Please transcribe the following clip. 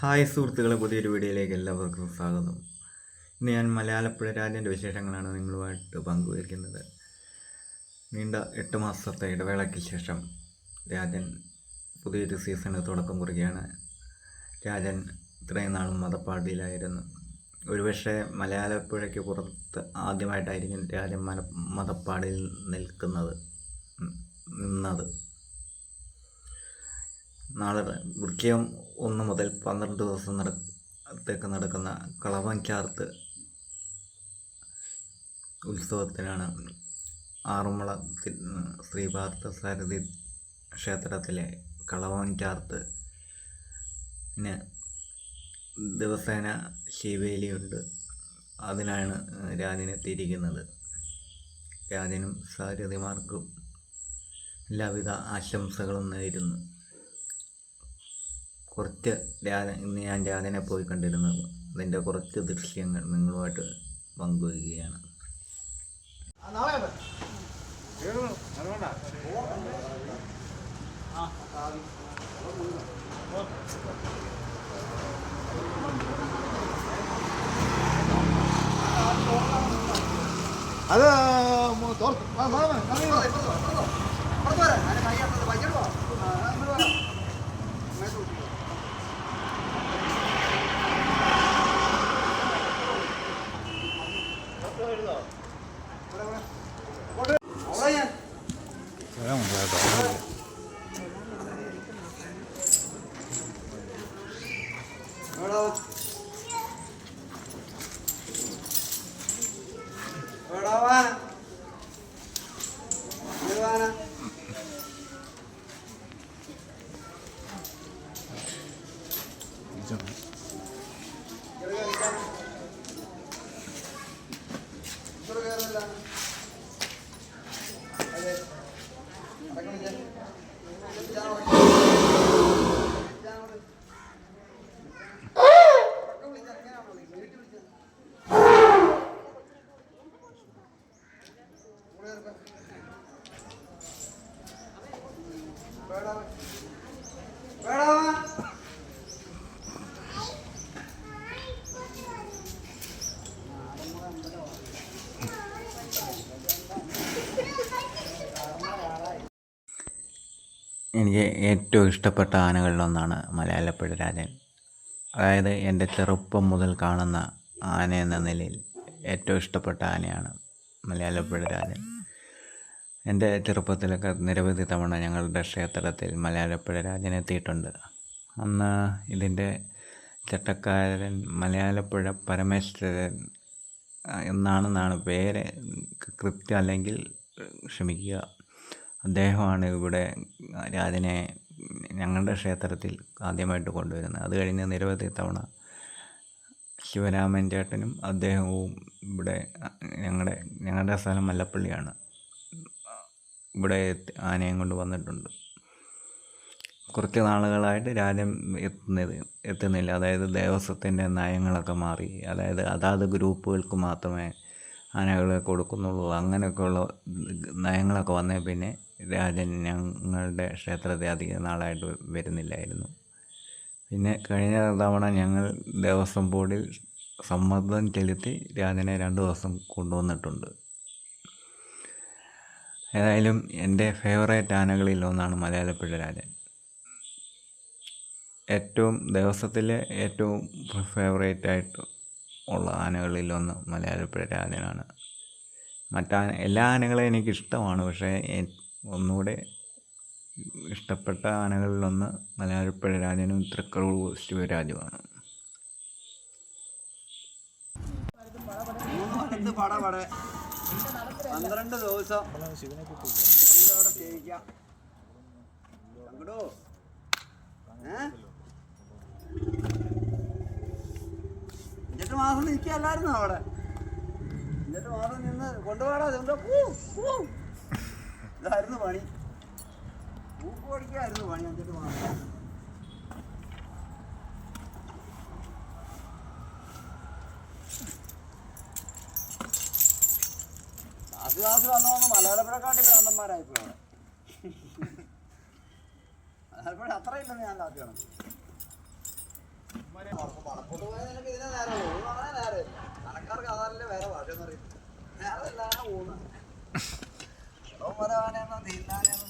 Hi സുഹൃത്തുക്കളെ പുതിയൊരു വീഡിയോയിലേക്ക് എല്ലാവർക്കും സ്വാഗതം. ഇന്ന് ഞാൻ മലയാളപ്പുഴ രാജന്റെ വിശേഷങ്ങളാണ് നിങ്ങളുമായിട്ട് പങ്കുവയ്ക്കുന്നത്. നീണ്ട എട്ട് മാസത്തെ ഇടവേളയ്ക്ക് ശേഷം രാജൻ പുതിയൊരു സീസണിന് തുടക്കം കുറിക്കുകയാണ്. രാജൻ ഇത്രയും നാളും മതപ്പാടിയിലായിരുന്നു ഒരുപക്ഷെ മലയാളപ്പുഴയ്ക്ക് പുറത്ത് ആദ്യമായിട്ടായിരിക്കും രാജൻ മല മതപ്പാടിൽ നിൽക്കുന്നത് നിന്നത്. നാളെ വൃക്കയം ഒന്ന് മുതൽ പന്ത്രണ്ട് ദിവസം നടത്തേക്ക് നടക്കുന്ന കളവൻ ചാർത്ത് ഉത്സവത്തിനാണ് ആറന്മുള തി- സാരഥി ക്ഷേത്രത്തിലെ കളവൻ ചാർത്ത് ന് ദിവസേന ശിവേലിയുണ്ട്. അതിനാണ് രാജനെത്തിയിരിക്കുന്നത്. രാജനും സാരഥിമാർക്കും എല്ലാവിധ ആശംസകളും നേരുന്നു. കുറച്ച് ഇന്ന് ഞാൻ രാധനെ പോയി കണ്ടിരുന്നു അതിന്റെ കുറച്ച് ദൃശ്യങ്ങൾ നിങ്ങളുമായിട്ട് പങ്കുവയ്ക്കുകയാണ് അത് തോർത്ത്. വാ, വാ, വാ, ഇറങ്ങി ഇവിടെ എനിക്ക് ഏറ്റവും ഇഷ്ടപ്പെട്ട ആനകളിലൊന്നാണ് മലയാളപ്പുഴ രാജൻ. അതായത് എന്റെ ചെറുപ്പം മുതൽ കാണുന്ന ആന എന്ന നിലയിൽ ഏറ്റവും ഇഷ്ടപ്പെട്ട ആനയാണ് മലയാളപ്പുഴ രാജൻ. എന്റെ ചെറുപ്പത്തിലൊക്കെ നിരവധി തവണ ഞങ്ങളുടെ ക്ഷേത്രത്തിൽ മലയാളപ്പുഴ രാജൻ എത്തിയിട്ടുണ്ട്. അന്ന് ഇതിന്റെ ചട്ടക്കാരൻ മലയാളപ്പുഴ പരമേശ്വരൻ എന്നാണെന്നാണ് പേര്. കൃത്യം അല്ലെങ്കിൽ ക്ഷമിക്കുക. അദ്ദേഹമാണ് ഇവിടെ രാജനെ ഞങ്ങളുടെ ക്ഷേത്രത്തിൽ ആദ്യമായിട്ട് കൊണ്ടുവരുന്നത്. അത് കഴിഞ്ഞ് നിരവധി തവണ ശിവരാമൻ ചേട്ടനും അദ്ദേഹവും ഇവിടെ ഞങ്ങളുടെ ഞങ്ങളുടെ സ്ഥലം മല്ലപ്പള്ളിയാണ്. ഇവിടെ ആനയും കൊണ്ട് വന്നിട്ടുണ്ട്. കുറച്ച് നാളുകളായിട്ട് രാജൻ എത്തുന്നത് എത്തുന്നില്ല. അതായത് ദേവസ്വത്തിന്റെ നയങ്ങളൊക്കെ മാറി. അതായത് അതാത് ഗ്രൂപ്പുകൾക്ക് മാത്രമേ ആനകളെ കൊടുക്കുന്നുള്ളൂ. അങ്ങനെയൊക്കെയുള്ള നയങ്ങളൊക്കെ വന്നേ പിന്നെ രാജൻ ഞങ്ങളുടെ ക്ഷേത്രത്തിൽ അധികം നാളായിട്ട് വരുന്നില്ലായിരുന്നു. പിന്നെ കഴിഞ്ഞ തവണ ഞങ്ങൾ ദേവസ്വം ബോർഡിൽ സമ്മർദ്ദം ചെലുത്തി രാജനെ രണ്ട് ദിവസം കൊണ്ടുവന്നിട്ടുണ്ട്. ഏതായാലും എന്റെ ഫേവറേറ്റ് ആനകളിൽ ഒന്നാണ് മലയാളപ്പുഴ രാജൻ. ഏറ്റവും ദിവസത്തിലെ ഏറ്റവും ഫേവറേറ്റ് ആയിട്ട് ഉള്ള ആനകളിലൊന്ന് മലയാളപ്പുഴ രാജനാണ്. മറ്റാന എല്ലാ ആനകളെയും എനിക്കിഷ്ടമാണ് പക്ഷേ ഒന്നുകൂടെ ഇഷ്ടപ്പെട്ട ആനകളിലൊന്ന് മലയാളപ്പുഴ രാജനും തൃക്കളൂർ ശിവരാജുമാണ് പന്ത്രണ്ട് ദിവസം. എന്നിട്ട് മാസം നിൽക്കുക നിൽക്കല്ലായിരുന്നു അവിടെ? എന്നിട്ട് മാസം നിന്ന് കൊണ്ടുപോകാതെ ഇതായിരുന്നു പണി. പൂക്കോടിക്കായിരുന്നു പണി എന്നിട്ട് വാങ്ങാൻ ക്ലാസ് ക്ലാസ് വന്നു വന്ന് മലയാളപ്പുഴക്കാട്ടി ഭ്രാന്തന്മാരായിപ്പോയി അവിടെ. മലയാളപ്പുഴ ഞാൻ കാത്തി കാണും നിനക്ക് ഇതിനെ നേരമുള്ളൂ അങ്ങനെ നേരമില്ല അതല്ലേ വേറെ ഭാഷ എന്ന് പറയുന്നത്. നേരമില്ല അങ്ങനെ സമ്മതമാണെന്നോ തീരുമാനമെന്നോ